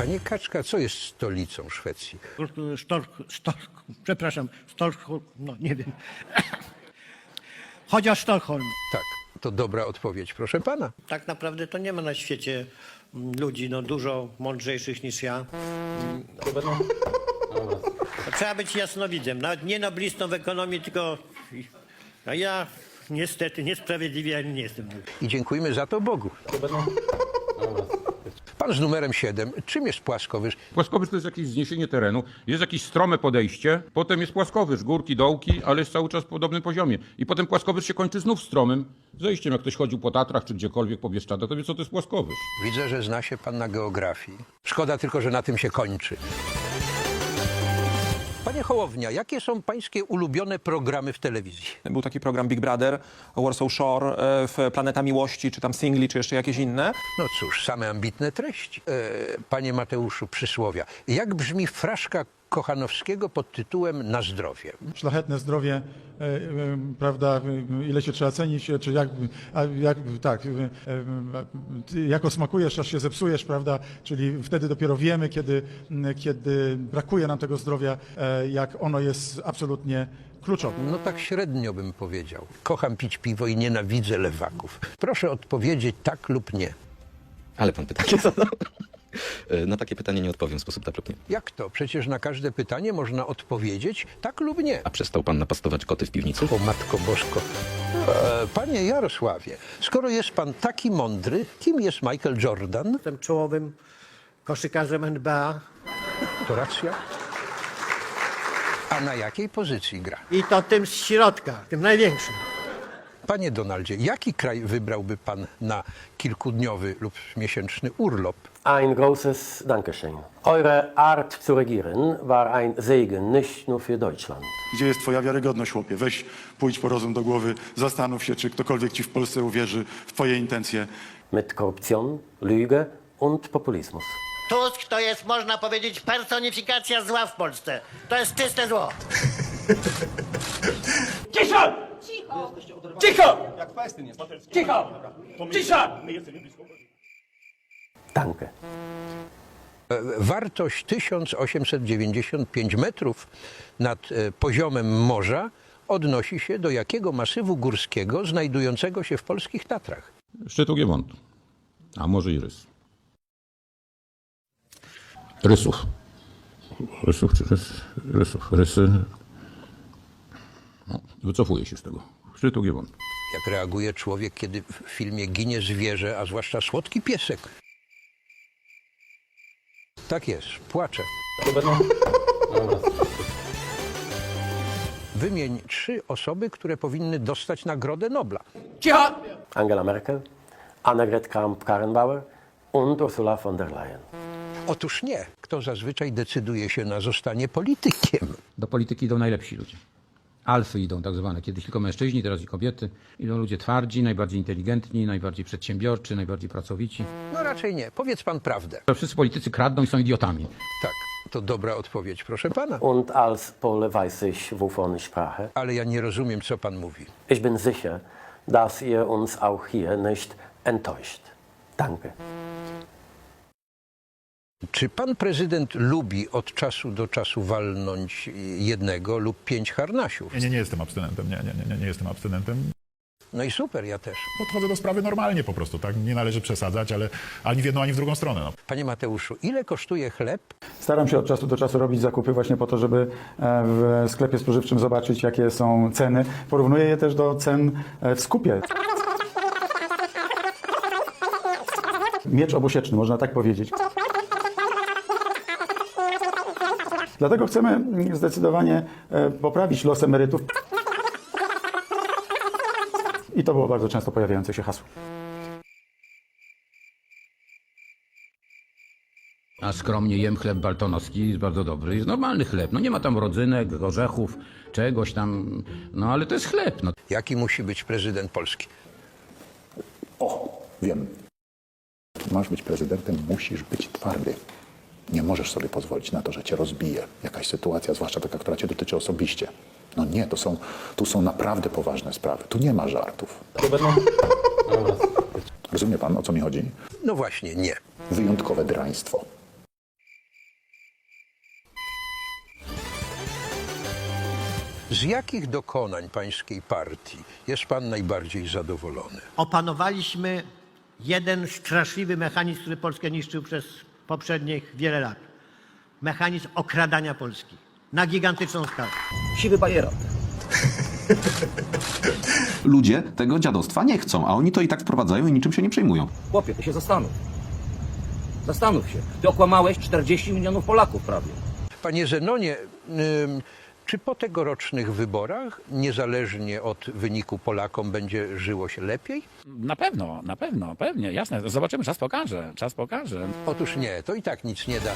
Panie Kaczka, co jest stolicą Szwecji? Sztork, Sztork, przepraszam, Sztorkholm, no nie wiem. Chodzi o Sztokholm. Tak, to dobra odpowiedź, proszę pana. Tak naprawdę to nie ma na świecie mm, ludzi no, dużo mądrzejszych niż ja. To trzeba być jasnowidzem. Nawet nie noblistą w ekonomii, tylko... A ja niestety niesprawiedliwie nie jestem. I dziękujmy za to Bogu. Pan z numerem 7. Czym jest płaskowyż? Płaskowyż to jest jakieś zniesienie terenu, jest jakieś strome podejście, potem jest płaskowyż, górki, dołki, ale jest cały czas w podobnym poziomie. I potem płaskowyż się kończy znów stromym zejściem. Jak ktoś chodził po Tatrach czy gdziekolwiek po Bieszczadach, to wie co to jest płaskowyż. Widzę, że zna się pan na geografii. Szkoda tylko, że na tym się kończy. Panie Hołownia, jakie są pańskie ulubione programy w telewizji? Był taki program Big Brother, Warsaw Shore, e, Planeta Miłości, czy tam Singli, czy jeszcze jakieś inne. No cóż, same ambitne treści. E, panie Mateuszu, przysłowia. Jak brzmi fraszka Kochanowskiego pod tytułem Na zdrowie? szlachetne zdrowie, e, e, prawda, ile się trzeba cenić, czy jak, jak tak, e, jako smakujesz, aż się zepsujesz, prawda, czyli wtedy dopiero wiemy, kiedy, kiedy brakuje nam tego zdrowia, jak ono jest absolutnie kluczowe. No tak średnio bym powiedział. Kocham pić piwo i nienawidzę lewaków. Proszę odpowiedzieć tak lub nie. Ale pan pytanie zadał. E, Na takie pytanie nie odpowiem w sposób tak lub nie. Jak to? Przecież na każde pytanie można odpowiedzieć tak lub nie. A przestał pan napastować koty w piwnicy? O Matko Bożko. E, Panie Jarosławie, skoro jest pan taki mądry, kim jest Michael Jordan? Jestem czołowym koszykarzem NBA To racja. A na jakiej pozycji gra? i to tym z środka, tym największym. Panie Donaldzie, jaki kraj wybrałby pan na kilkudniowy lub miesięczny urlop? Ein großes Dankeschön. Eure Art zu regieren war ein Segen, nicht nur für Deutschland. Gdzie jest twoja wiarygodność, chłopie? Weź, pójdź po rozum do głowy, zastanów się, czy ktokolwiek ci w Polsce uwierzy w twoje intencje. Mit Korruption, Lüge und Populismus. Tusk to jest, można powiedzieć, personifikacja zła w Polsce. To jest czyste zło. Danke. E, Wartość 1895 metrów nad e, poziomem morza odnosi się do jakiego masywu górskiego znajdującego się w polskich Tatrach? Szczytu Giewontu. A może i rys. Rysów. Rysów czy rys? Rysów. Rysy. No, wycofuję się z tego. Giewontu. Jak reaguje człowiek, kiedy w filmie ginie zwierzę, a zwłaszcza słodki piesek? Tak jest, płacze. Wymień trzy osoby, które powinny dostać Nagrodę Nobla. Angela Merkel, Annegret Kramp-Karrenbauer und Ursula von der Leyen. Otóż nie. Kto zazwyczaj decyduje się na zostanie politykiem? Do polityki idą najlepsi ludzie. Alfy idą tak zwane. Kiedyś tylko mężczyźni, teraz i kobiety. Idą ludzie twardzi, najbardziej inteligentni, najbardziej przedsiębiorczy, najbardziej pracowici. No raczej nie. Powiedz pan prawdę. Wszyscy politycy kradną i są idiotami. Tak, to dobra odpowiedź, proszę pana. Und als Pole weiß ich, wovon ich sprache. Ale ja nie rozumiem, co pan mówi. Ich bin sicher, dass ihr uns auch hier nicht enttäuscht. Danke. Czy pan prezydent lubi od czasu do czasu walnąć jednego lub pięć harnasiów? Nie, nie, nie jestem abstynentem, nie, nie, nie, nie, nie jestem abstynentem. No i super, ja też. Podchodzę do sprawy normalnie po prostu, tak? Nie należy przesadzać, ale ani w jedną, ani w drugą stronę. No. Panie Mateuszu, ile kosztuje chleb? Staram się od czasu do czasu robić zakupy właśnie po to, żeby e, w sklepie spożywczym zobaczyć, jakie są ceny. Porównuję je też do cen e, w skupie. Miecz obusieczny, można tak powiedzieć. Dlatego chcemy zdecydowanie e, poprawić los emerytów. I to było bardzo często pojawiające się hasło. A skromnie jem chleb baltonowski, jest bardzo dobry. Jest normalny chleb. No nie ma tam rodzynek, orzechów, czegoś tam. No ale to jest chleb. No. Jaki musi być prezydent Polski? O, wiem. Masz być prezydentem, musisz być twardy. Nie możesz sobie pozwolić na to, że cię rozbije jakaś sytuacja, zwłaszcza taka, która cię dotyczy osobiście. No nie, to są, tu są naprawdę poważne sprawy. Tu nie ma żartów. Rozumie pan, o co mi chodzi? No właśnie, nie. Wyjątkowe draństwo. Z jakich dokonań pańskiej partii jest pan najbardziej zadowolony? Opanowaliśmy jeden straszliwy mechanizm, który Polskę niszczył przez poprzednich wiele lat. Mechanizm okradania Polski na gigantyczną skalę. Siwy bajerat. Ludzie tego dziadostwa nie chcą, a oni to i tak wprowadzają i niczym się nie przejmują. Chłopie, ty się zastanów. Zastanów się. Ty okłamałeś 40 milionów Polaków prawie. Panie Zenonie, ym, czy po tegorocznych wyborach, niezależnie od wyniku Polakom, będzie żyło się lepiej? Na pewno, na pewno, pewnie, jasne. Zobaczymy, czas pokaże, czas pokaże. Otóż nie, to i tak nic nie da.